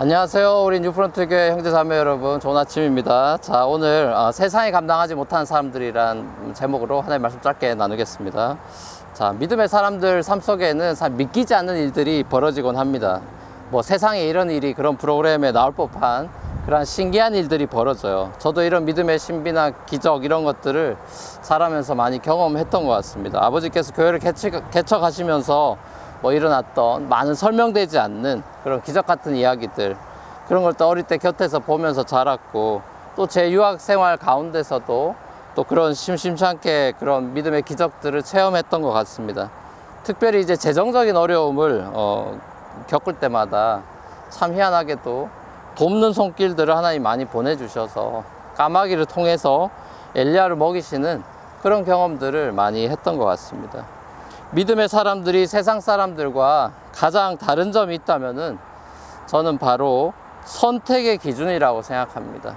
안녕하세요. 우리 뉴프런트 교회 형제자매 여러분. 좋은 아침입니다. 자, 오늘 어, 세상이 감당하지 못하는 사람들이란 제목으로 하나의 말씀 짧게 나누겠습니다. 자, 믿음의 사람들 삶 속에는 참 믿기지 않는 일들이 벌어지곤 합니다. 뭐 세상에 이런 일이 그런 프로그램에 나올 법한 그런 신기한 일들이 벌어져요. 저도 이런 믿음의 신비나 기적 이런 것들을 살아면서 많이 경험했던 것 같습니다. 아버지께서 교회를 개척, 개척하시면서 뭐 일어났던 많은 설명되지 않는 그런 기적 같은 이야기들 그런 걸 또 어릴 때 곁에서 보면서 자랐고 또 제 유학 생활 가운데서도 또 그런 심심치 않게 그런 믿음의 기적들을 체험했던 것 같습니다. 특별히 이제 재정적인 어려움을 어, 겪을 때마다 참 희한하게도 돕는 손길들을 하나님 많이 보내주셔서 까마귀를 통해서 엘리야를 먹이시는 그런 경험들을 많이 했던 것 같습니다. 믿음의 사람들이 세상 사람들과 가장 다른 점이 있다면은 저는 바로 선택의 기준이라고 생각합니다.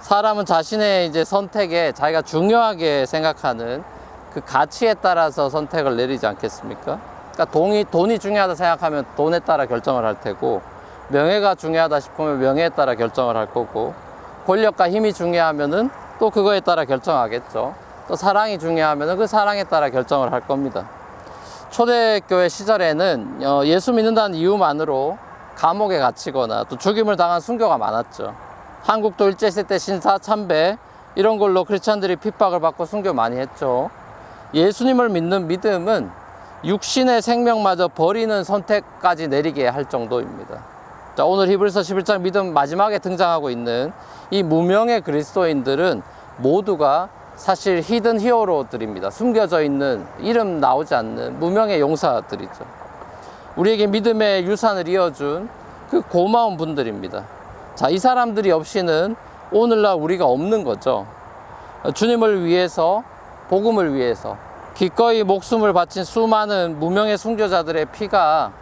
사람은 자신의 이제 선택에 자기가 중요하게 생각하는 그 가치에 따라서 선택을 내리지 않겠습니까? 그러니까 돈이, 돈이 중요하다 생각하면 돈에 따라 결정을 할 테고, 명예가 중요하다 싶으면 명예에 따라 결정을 할 거고, 권력과 힘이 중요하면은 또 그거에 따라 결정하겠죠. 또 사랑이 중요하면은 그 사랑에 따라 결정을 할 겁니다. 초대교회 시절에는 어, 예수 믿는다는 이유만으로 감옥에 갇히거나 또 죽임을 당한 순교가 많았죠. 한국도 일제시대 때 신사 참배 이런 걸로 크리스찬들이 핍박을 받고 순교 많이 했죠. 예수님을 믿는 믿음은 육신의 생명마저 버리는 선택까지 내리게 할 정도입니다. 자, 오늘 히브리서 11장 믿음 마지막에 등장하고 있는 이 무명의 그리스도인들은 모두가 사실 히든 히어로들입니다. 숨겨져 있는 이름 나오지 않는 무명의 용사들이죠. 우리에게 믿음의 유산을 이어준 그 고마운 분들입니다. 자, 이 사람들이 없이는 오늘날 우리가 없는 거죠. 주님을 위해서, 복음을 위해서, 기꺼이 목숨을 바친 수많은 무명의 순교자들의 피가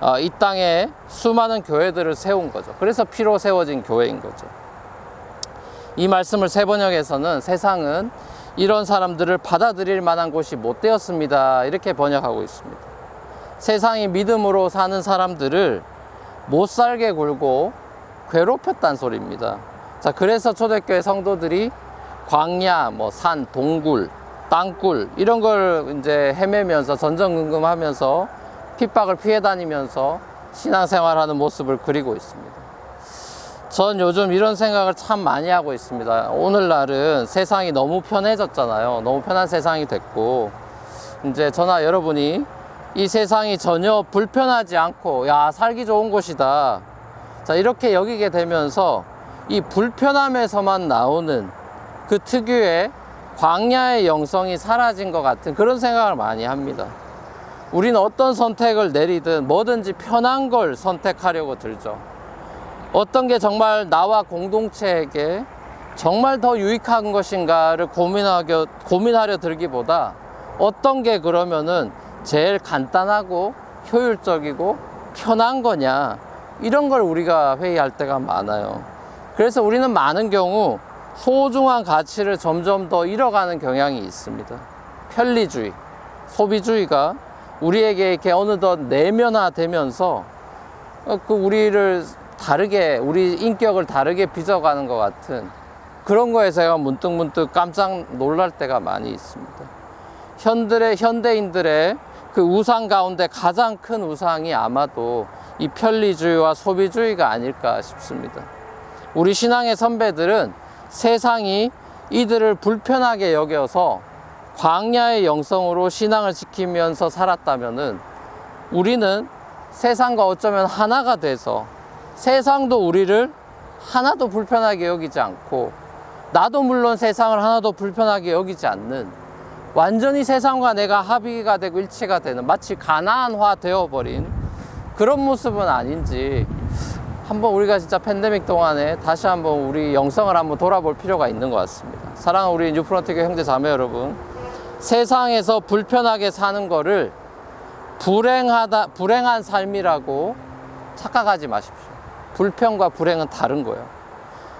어, 이 땅에 수많은 교회들을 세운 거죠. 그래서 피로 세워진 교회인 거죠. 이 말씀을 세 번역에서는 세상은 이런 사람들을 받아들일 만한 곳이 못 되었습니다. 이렇게 번역하고 있습니다. 세상이 믿음으로 사는 사람들을 못 살게 굴고 괴롭혔단 소리입니다. 자, 그래서 초대교회 성도들이 광야, 뭐 산, 동굴, 땅굴 이런 걸 이제 헤매면서 전전긍긍하면서 핍박을 피해 다니면서 신앙생활하는 모습을 그리고 있습니다. 전 요즘 이런 생각을 참 많이 하고 있습니다. 오늘날은 세상이 너무 편해졌잖아요. 너무 편한 세상이 됐고, 이제 저나 여러분이 이 세상이 전혀 불편하지 않고, 야, 살기 좋은 곳이다. 자, 이렇게 여기게 되면서 이 불편함에서만 나오는 그 특유의 광야의 영성이 사라진 것 같은 그런 생각을 많이 합니다. 우리는 어떤 선택을 내리든 뭐든지 편한 걸 선택하려고 들죠. 어떤 게 정말 나와 공동체에게 정말 더 유익한 것인가를 고민하려, 고민하려 들기보다 어떤 게 그러면은 제일 간단하고 효율적이고 편한 거냐 이런 걸 우리가 회의할 때가 많아요. 그래서 우리는 많은 경우 소중한 가치를 점점 더 잃어가는 경향이 있습니다. 편리주의, 소비주의가 우리에게 이렇게 어느덧 내면화되면서 어, 그 우리를 다르게 우리 인격을 다르게 빚어가는 것 같은 그런 거에 제가 문득문득 깜짝 놀랄 때가 많이 있습니다. 현들의 현대인들의 그 우상 가운데 가장 큰 우상이 아마도 이 편리주의와 소비주의가 아닐까 싶습니다. 우리 신앙의 선배들은 세상이 이들을 불편하게 여겨서 광야의 영성으로 신앙을 지키면서 살았다면은 우리는 세상과 어쩌면 하나가 돼서 세상도 우리를 하나도 불편하게 여기지 않고 나도 물론 세상을 하나도 불편하게 여기지 않는 완전히 세상과 내가 합의가 되고 일치가 되는 마치 가나안화 되어버린 그런 모습은 아닌지 한번 우리가 진짜 팬데믹 동안에 다시 한번 우리 영성을 한번 돌아볼 필요가 있는 것 같습니다. 사랑하는 우리 뉴프런트교 형제 자매 여러분, 세상에서 불편하게 사는 거를 불행하다, 불행한 삶이라고 착각하지 마십시오. 불편과 불행은 다른 거예요.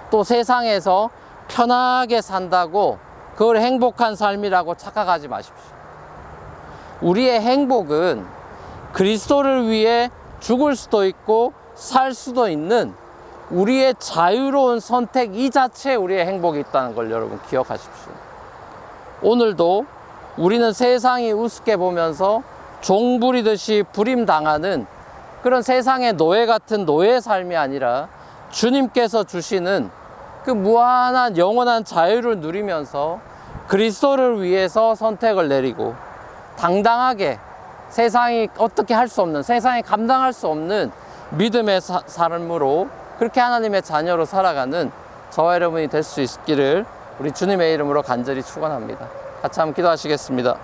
또 세상에서 편하게 산다고 그걸 행복한 삶이라고 착각하지 마십시오. 우리의 행복은 그리스도를 위해 죽을 수도 있고 살 수도 있는 우리의 자유로운 선택 이 자체에 우리의 행복이 있다는 걸 여러분 기억하십시오. 오늘도 우리는 세상이 우습게 보면서 종부리듯이 부림당하는 그런 세상의 노예 같은 노예의 삶이 아니라 주님께서 주시는 그 무한한 영원한 자유를 누리면서 그리스도를 위해서 선택을 내리고 당당하게 세상이 어떻게 할 수 없는 세상이 감당할 수 없는 믿음의 사- 삶으로 그렇게 하나님의 자녀로 살아가는 저와 여러분이 될 수 있기를 우리 주님의 이름으로 간절히 축원합니다. 같이 한번 기도하시겠습니다.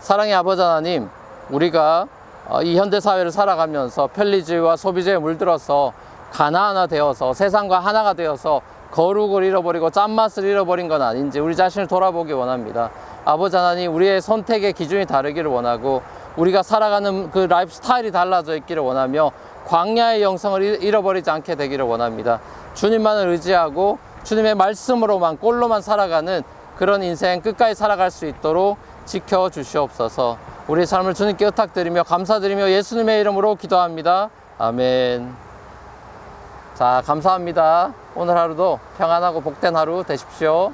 사랑의 아버지 하나님, 우리가 어, 이 현대 사회를 살아가면서 편리주의와 소비주의에 물들어서 가나하나 되어서 세상과 하나가 되어서 거룩을 잃어버리고 짠맛을 잃어버린 건 아닌지 우리 자신을 돌아보기 원합니다. 아버지 하나님, 우리의 선택의 기준이 다르기를 원하고 우리가 살아가는 그 라이프 스타일이 달라져 있기를 원하며 광야의 영성을 잃- 잃어버리지 않게 되기를 원합니다. 주님만을 의지하고 주님의 말씀으로만 꼴로만 살아가는 그런 인생 끝까지 살아갈 수 있도록 지켜 주시옵소서. 우리 삶을 주님께 의탁드리며 감사드리며 예수님의 이름으로 기도합니다. 아멘. 자, 감사합니다. 오늘 하루도 평안하고 복된 하루 되십시오.